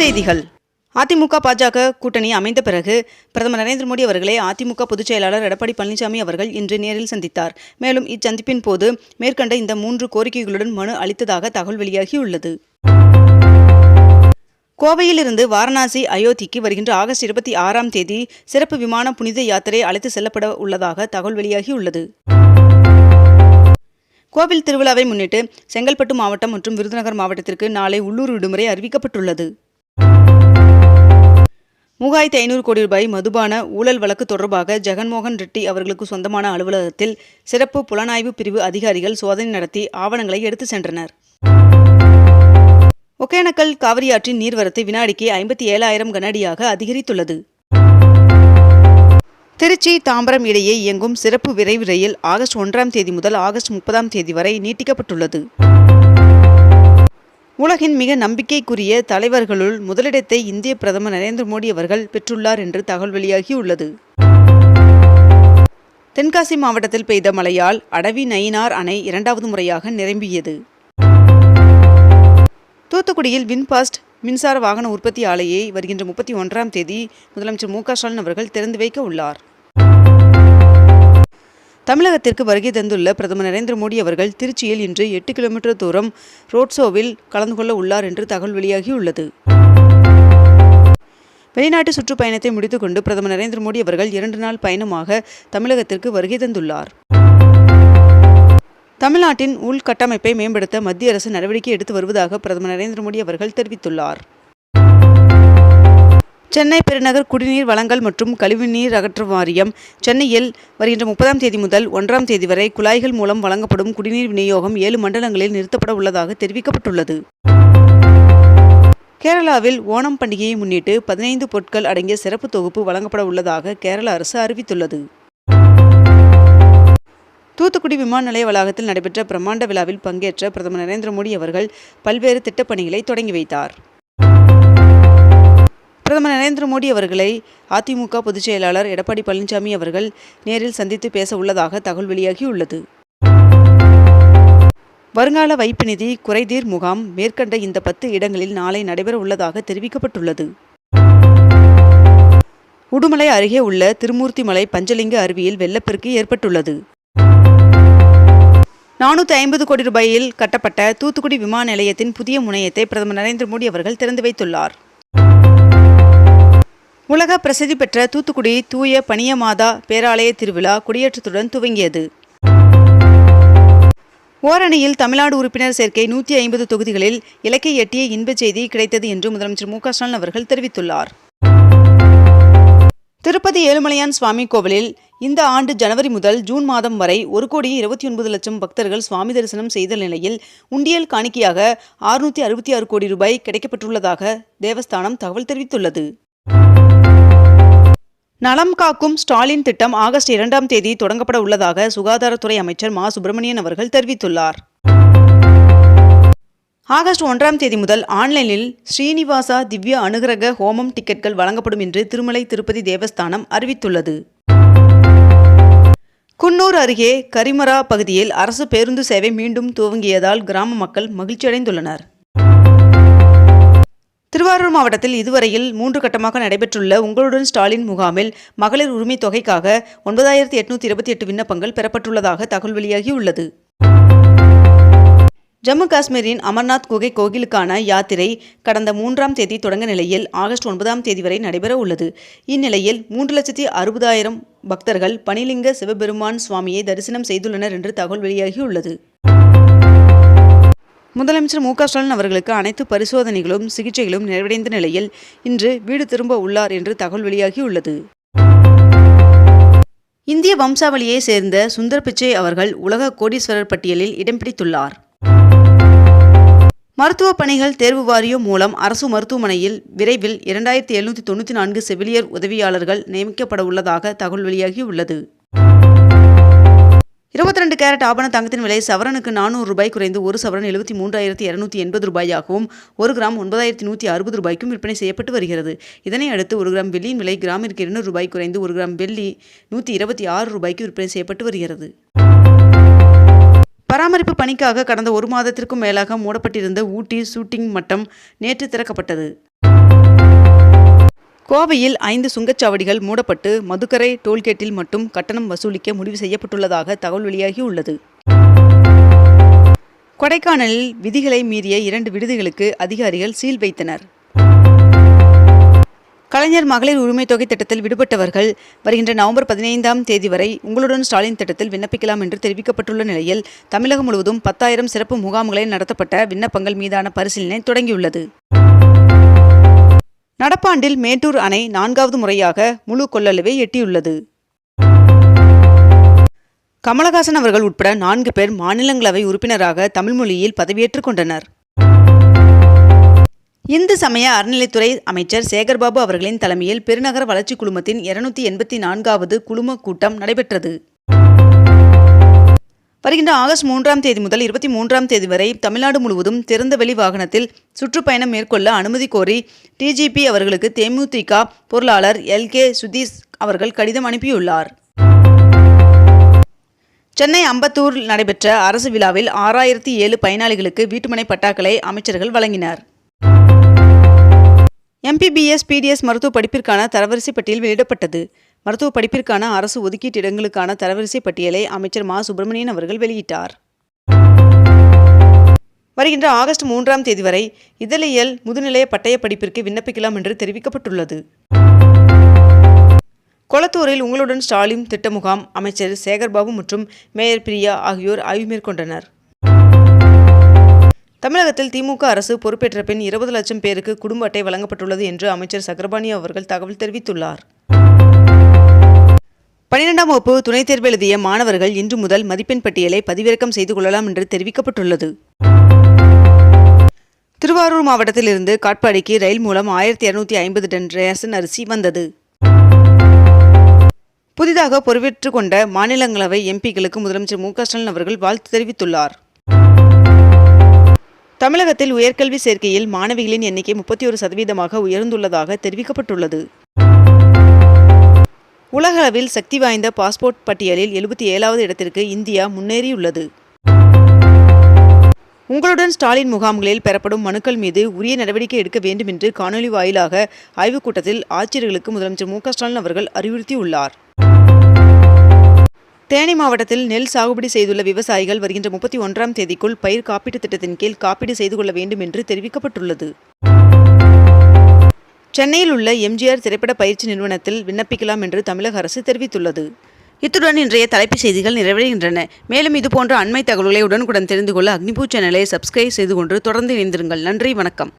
செய்திகள். அதிமுக பாஜக கூட்டணி அமைந்த பிறகு பிரதமர் நரேந்திர மோடி அவர்களை அதிமுக பொதுச் செயலாளர் எடப்பாடி பழனிசாமி அவர்கள் இன்று நேரில் சந்தித்தார். மேலும் இச்சந்திப்பின் போது மேற்கண்ட இந்த மூன்று கோரிக்கைகளுடன் மனு அளித்ததாக தகவல் வெளியாகியுள்ளது. கோவையிலிருந்து வாரணாசி அயோத்திக்கு வருகின்ற ஆகஸ்ட் இருபத்தி ஆறாம் தேதி சிறப்பு விமான புனித யாத்திரை அழைத்து செல்லப்பட உள்ளதாக தகவல் வெளியாகியுள்ளது. கோவில் திருவிழாவை முன்னிட்டு செங்கல்பட்டு மாவட்டம் மற்றும் விருதுநகர் மாவட்டத்திற்கு நாளை உள்ளூர் விடுமுறை அறிவிக்கப்பட்டுள்ளது. மூவாயிரத்தி ஐநூறு கோடி ரூபாய் மதுபான ஊழல் வழக்கு தொடர்பாக ஜெகன்மோகன் ரெட்டி அவர்களுக்கு சொந்தமான அலுவலகத்தில் சிறப்பு புலனாய்வு பிரிவு அதிகாரிகள் சோதனை நடத்தி ஆவணங்களை எடுத்து சென்றனர். ஒகேனக்கல் காவிரியாற்றின் நீர்வரத்து வினாடிக்கு ஐம்பத்தி ஏழாயிரம் கனஅடியாக அதிகரித்துள்ளது. திருச்சி தாம்பரம் இடையே இயங்கும் சிறப்பு விரைவு ரயில் ஆகஸ்ட் ஒன்றாம் தேதி முதல் ஆகஸ்ட் முப்பதாம் தேதி வரை நீட்டிக்கப்பட்டுள்ளது. உலகின் மிக நம்பிக்கைக்குரிய தலைவர்களுள் முதலிடத்தை இந்திய பிரதமர் நரேந்திர மோடி அவர்கள் பெற்றுள்ளார் என்று தகவல் வெளியாகியுள்ளது. தென்காசி மாவட்டத்தில் பெய்த மழையால் அடவி நயினார் அணை இரண்டாவது முறையாக நிரம்பியது. தூத்துக்குடியில் வின்பாஸ்ட் மின்சார வாகன உற்பத்தி ஆலையை வருகின்ற முப்பத்தி ஒன்றாம் தேதி முதலமைச்சர் மு க ஸ்டாலின் அவர்கள் திறந்து வைக்க உள்ளார். தமிழகத்திற்கு வருகை தந்துள்ள பிரதமர் நரேந்திர மோடி அவர்கள் திருச்சியில் இன்று எட்டு கிலோமீட்டர் தூரம் ரோட்ஷோவில் கலந்து கொள்ள உள்ளார் என்று தகவல் வெளியாகியுள்ளது. வெளிநாட்டு சுற்றுப்பயணத்தை முடித்துக்கொண்டு பிரதமர் நரேந்திர மோடி அவர்கள் இரண்டு நாள் பயணமாக தமிழகத்திற்கு வருகை தந்துள்ளார். தமிழ்நாட்டின் உள்கட்டமைப்பை மேம்படுத்த மத்திய அரசு நடவடிக்கை எடுத்து வருவதாக பிரதமர் நரேந்திர மோடி அவர்கள் தெரிவித்துள்ளார். சென்னை பெருநகர் குடிநீர் வழங்கல் மற்றும் கழிவுநீர் அகற்று வாரியம் சென்னையில் வருகின்ற முப்பதாம் தேதி முதல் ஒன்றாம் தேதி வரை குழாய்கள் மூலம் வழங்கப்படும் குடிநீர் விநியோகம் ஏழு மண்டலங்களில் நிறுத்தப்பட உள்ளதாக தெரிவிக்கப்பட்டுள்ளது. கேரளாவில் ஓணம் பண்டிகையை முன்னிட்டு பதினைந்து பொருட்கள் அடங்கிய சிறப்பு தொகுப்பு வழங்கப்பட உள்ளதாக கேரள அரசு அறிவித்துள்ளது. தூத்துக்குடி விமான நிலைய வளாகத்தில் நடைபெற்ற பிரம்மாண்ட விழாவில் பங்கேற்ற பிரதமர் நரேந்திர மோடி அவர்கள் பல்வேறு திட்டப்பணிகளை தொடங்கி வைத்தார். பிரதமர் நரேந்திர மோடி அவர்களை அதிமுக பொதுச் செயலாளர் எடப்பாடி பழனிசாமி அவர்கள் நேரில் சந்தித்து பேச உள்ளதாக தகவல் வெளியாகியுள்ளது. வருங்கால வைப்பு நிதி குறைதீர் முகாம் மேற்கண்ட இந்த பத்து இடங்களில் நாளை நடைபெற உள்ளதாக தெரிவிக்கப்பட்டுள்ளது. உடுமலை அருகே உள்ள திருமூர்த்திமலை பஞ்சலிங்க அருவியில் வெள்ளப்பெருக்கு ஏற்பட்டுள்ளது. நானூற்றி ஐம்பது கோடி ரூபாயில் கட்டப்பட்ட தூத்துக்குடி விமான நிலையத்தின் புதிய முனையத்தை பிரதமர் நரேந்திர மோடி அவர்கள் திறந்து வைத்துள்ளார். உலக பிரசித்தி பெற்ற தூத்துக்குடி தூய பனியமாதா பேராலய திருவிழா கொடியேற்றத்துடன் துவங்கியது. ஓரணியில் தமிழ்நாடு உறுப்பினர் சேர்க்கை நூற்றி ஐம்பது தொகுதிகளில் இலக்கை எட்டிய இன்பச் செய்தி கிடைத்தது என்று முதலமைச்சர் மு க ஸ்டாலின் அவர்கள் தெரிவித்துள்ளார். திருப்பதி ஏழுமலையான் சுவாமி கோவிலில் இந்த ஆண்டு ஜனவரி முதல் ஜூன் மாதம் வரை ஒரு கோடி இருபத்தி ஒன்பது லட்சம் பக்தர்கள் சுவாமி தரிசனம் செய்த நிலையில் உண்டியல் காணிக்கையாக ஆறுநூற்றி அறுபத்தி ஆறு கோடி ரூபாய் கிடைக்கப்பட்டுள்ளதாக தேவஸ்தானம் தகவல் தெரிவித்துள்ளது. நலம் காக்கும் ஸ்டாலின் திட்டம் ஆகஸ்ட் இரண்டாம் தேதி தொடங்கப்பட உள்ளதாக சுகாதாரத்துறை அமைச்சர் மா. சுப்பிரமணியன் அவர்கள் தெரிவித்துள்ளார். ஆகஸ்ட் ஒன்றாம் தேதி முதல் ஆன்லைனில் ஸ்ரீனிவாசா திவ்ய அனுகிரக ஹோமம் டிக்கெட்கள் வழங்கப்படும் என்று திருமலை திருப்பதி தேவஸ்தானம் அறிவித்துள்ளது. குன்னூர் அருகே கரிமரா பகுதியில் அரசு பேருந்து சேவை மீண்டும் துவங்கியதால் கிராம மக்கள் மகிழ்ச்சியடைந்துள்ளனர். திருவாரூர் மாவட்டத்தில் இதுவரையில் மூன்று கட்டமாக நடைபெற்றுள்ள உங்களுடன் ஸ்டாலின் முகாமில் மகளிர் உரிமை தொகைக்காக ஒன்பதாயிரத்தி எட்நூத்தி இருபத்தி எட்டு விண்ணப்பங்கள் பெறப்பட்டுள்ளதாக தகவல் வெளியாகியுள்ளது. ஜம்மு காஷ்மீரின் அமர்நாத் குகை கோயிலுக்கான யாத்திரை கடந்த மூன்றாம் தேதி தொடங்க நிலையில் ஆகஸ்ட் ஒன்பதாம் தேதி வரை நடைபெற உள்ளது. இந்நிலையில் மூன்று லட்சத்தி அறுபதாயிரம் பக்தர்கள் பனிலிங்க சிவபெருமான் சுவாமியை தரிசனம் செய்துள்ளனர் என்று தகவல் வெளியாகியுள்ளது. முதலமைச்சர் மு க ஸ்டாலின் அவர்களுக்கு அனைத்து பரிசோதனைகளும் சிகிச்சைகளும் நிறைவடைந்த நிலையில் இன்று வீடு திரும்ப உள்ளார் என்று தகவல் வெளியாகியுள்ளது. இந்திய வம்சாவளியை சேர்ந்த சுந்தர் பிச்சை அவர்கள் உலக கோடீஸ்வரர் பட்டியலில் இடம் பிடித்துள்ளார். மருத்துவ பணிகள் தேர்வு வாரியம் மூலம் அரசு மருத்துவமனையில் விரைவில் இரண்டாயிரத்தி எழுநூற்றி தொண்ணூற்றி நான்கு செவிலியர் உதவியாளர்கள் நியமிக்கப்பட உள்ளதாக தகவல் வெளியாகியுள்ளது. இருபத்தி ரெண்டு கேரட் ஆபண தங்கத்தின் விலை சவரனுக்கு நானூறு ரூபாய் குறைந்து ஒரு சவரன் எழுபத்தி மூன்றாயிரத்தி இரநூத்தி எண்பது ரூபாயாகவும் ஒரு கிராம் ஒன்பதாயிரத்தி நூற்றி அறுபது ரூபாய்க்கும் விற்பனை செய்யப்பட்டு வருகிறது. இதனை அடுத்து ஒரு கிராம் வெள்ளியின் விலை கிராமிற்கு இருநூறு ரூபாய் குறைந்து ஒரு கிராம் வெள்ளி நூற்றி இருபத்தி ஆறு ரூபாய்க்கு விற்பனை செய்யப்பட்டு வருகிறது. பராமரிப்பு பணிக்காக கடந்த ஒரு மாதத்திற்கும் மேலாக மூடப்பட்டிருந்த ஊட்டி ஷூட்டிங் மட்டம் நேற்று திறக்கப்பட்டது. கோவையில் ஐந்து சுங்கச்சாவடிகள் மூடப்பட்டு மதுக்கரை டோல்கேட்டில் மட்டும் கட்டணம் வசூலிக்க முடிவு செய்யப்பட்டுள்ளதாக தகவல் வெளியாகியுள்ளது. கொடைக்கானலில் விதிகளை மீறிய இரண்டு விடுதிகளுக்கு அதிகாரிகள் சீல் வைத்தனர். கலைஞர் மகளிர் உரிமை தொகை திட்டத்தில் விடுபட்டவர்கள் வருகின்ற நவம்பர் பதினைந்தாம் தேதி வரை உங்களுடன் ஸ்டாலின் திட்டத்தில் விண்ணப்பிக்கலாம் என்று தெரிவிக்கப்பட்டுள்ள நிலையில் தமிழகம் முழுவதும் பத்தாயிரம் சிறப்பு முகாம்களில் நடத்தப்பட்ட விண்ணப்பங்கள் மீதான பரிசீலனை தொடங்கியுள்ளது. நடப்பாண்டில் மேட்டூர் அணை நான்காவது முறையாக முழு கொள்ளளவை எட்டியுள்ளது. கமலஹாசன் அவர்கள் உட்பட நான்கு பேர் மாநிலங்களவை உறுப்பினராக தமிழ் மொழியில் பதவியேற்றுக் கொண்டனர். இந்து சமய அறநிலைத்துறை அமைச்சர் சேகர்பாபு அவர்களின் தலைமையில் பெருநகர வளர்ச்சி குழுமத்தின் இருநூத்தி எண்பத்தி நான்காவது குழும கூட்டம் நடைபெற்றது. வருகின்ற ஆகஸ்ட் மூன்றாம் தேதி முதல் இருபத்தி மூன்றாம் தேதி வரை தமிழ்நாடு முழுவதும் திறந்தவெளி வாகனத்தில் சுற்றுப்பயணம் மேற்கொள்ள அனுமதி கோரி டிஜிபி அவர்களுக்கு தேமுதிக பொருளாளர் எல் கே சுதீஷ் அவர்கள் கடிதம் அனுப்பியுள்ளார். சென்னை அம்பத்தூர் நடைபெற்ற அரசு விழாவில் ஆறாயிரத்தி ஏழு பயனாளிகளுக்கு வீட்டுமனை பட்டாக்களை அமைச்சர்கள் வழங்கினர். எம்பிபிஎஸ் பிடிஎஸ் மருத்துவ படிப்பிற்கான தரவரிசை பட்டியல் வெளியிடப்பட்டது. மருத்துவ படிப்பிற்கான அரசு ஒதுக்கீட்டு இடங்களுக்கான தரவரிசை பட்டியலை அமைச்சர் மா. சுப்பிரமணியன் அவர்கள் வெளியிட்டார். வருகின்ற ஆகஸ்ட் மூன்றாம் தேதி வரை இதழியல் முதுநிலைய பட்டய படிப்பிற்கு விண்ணப்பிக்கலாம் என்று தெரிவிக்கப்பட்டுள்ளது. கொளத்தூரில் உங்களுடன் ஸ்டாலின் திட்ட முகாம் அமைச்சர் சேகர்பாபு மற்றும் மேயர் பிரியா ஆகியோர் ஆய்வு மேற்கொண்டனர். தமிழகத்தில் திமுக அரசு பொறுப்பேற்ற பின் இருபது லட்சம் பேருக்கு குடும்ப அட்டை வழங்கப்பட்டுள்ளது என்று அமைச்சர் சக்கரபாணி அவர்கள் தகவல் தெரிவித்துள்ளார். பனிரெண்டாம் வகுப்பு துணைத் தேர்வு எழுதிய மாணவர்கள் இன்று முதல் மதிப்பெண் பட்டியலை பதிவிறக்கம் செய்து கொள்ளலாம் என்று தெரிவிக்கப்பட்டுள்ளது. திருவாரூர் மாவட்டத்திலிருந்து காட்பாடிக்கு ரயில் மூலம் ஆயிரத்தி இருநூத்தி ஐம்பது டன் ரேசன் அரிசி வந்தது. புதிதாக பொறுப்பேற்றுக் கொண்ட மாநிலங்களவை எம்பிக்களுக்கு முதலமைச்சர் மு ஸ்டாலின் அவர்கள் வாழ்த்து தெரிவித்துள்ளார். தமிழகத்தில் உயர்கல்வி சேர்க்கையில் மாணவிகளின் எண்ணிக்கை முப்பத்தி ஒரு சதவீதமாக உயர்ந்துள்ளதாக தெரிவிக்கப்பட்டுள்ளது. உலகளவில் சக்தி வாய்ந்த பாஸ்போர்ட் பட்டியலில் எழுபத்தி ஏழாவது இடத்திற்கு இந்தியா முன்னேறியுள்ளது. உங்களுடன் ஸ்டாலின் முகாம்களில் பெறப்படும் மனுக்கள் மீது உரிய நடவடிக்கை எடுக்க வேண்டும் என்று காணொலி வாயிலாக ஆய்வுக் கூட்டத்தில் ஆட்சியர்களுக்கு முதலமைச்சர் மு ஸ்டாலின் அவர்கள் அறிவுறுத்தியுள்ளார். தேனி மாவட்டத்தில் நெல் சாகுபடி செய்துள்ள விவசாயிகள் வருகின்ற முப்பத்தி ஒன்றாம் தேதிக்குள் பயிர் காப்பீட்டுத் திட்டத்தின் கீழ் காப்பீடு செய்து கொள்ள வேண்டும் என்று தெரிவிக்கப்பட்டுள்ளது. சென்னையில் உள்ள எம்ஜிஆர் திரைப்பட பயிற்சி நிறுவனத்தில் விண்ணப்பிக்கலாம் என்று தமிழக அரசு தெரிவித்துள்ளது. இத்துடன் இன்றைய தலைப்புச் செய்திகள் நிறைவடைகின்றன. மேலும் இதுபோன்ற அண்மை தகவல்களை உடனுக்குடன் தெரிந்து கொள்ள அக்னிபூ சேனலை சப்ஸ்கிரைப் செய்து கொண்டு தொடர்ந்து இணைந்திருங்கள். நன்றி வணக்கம்.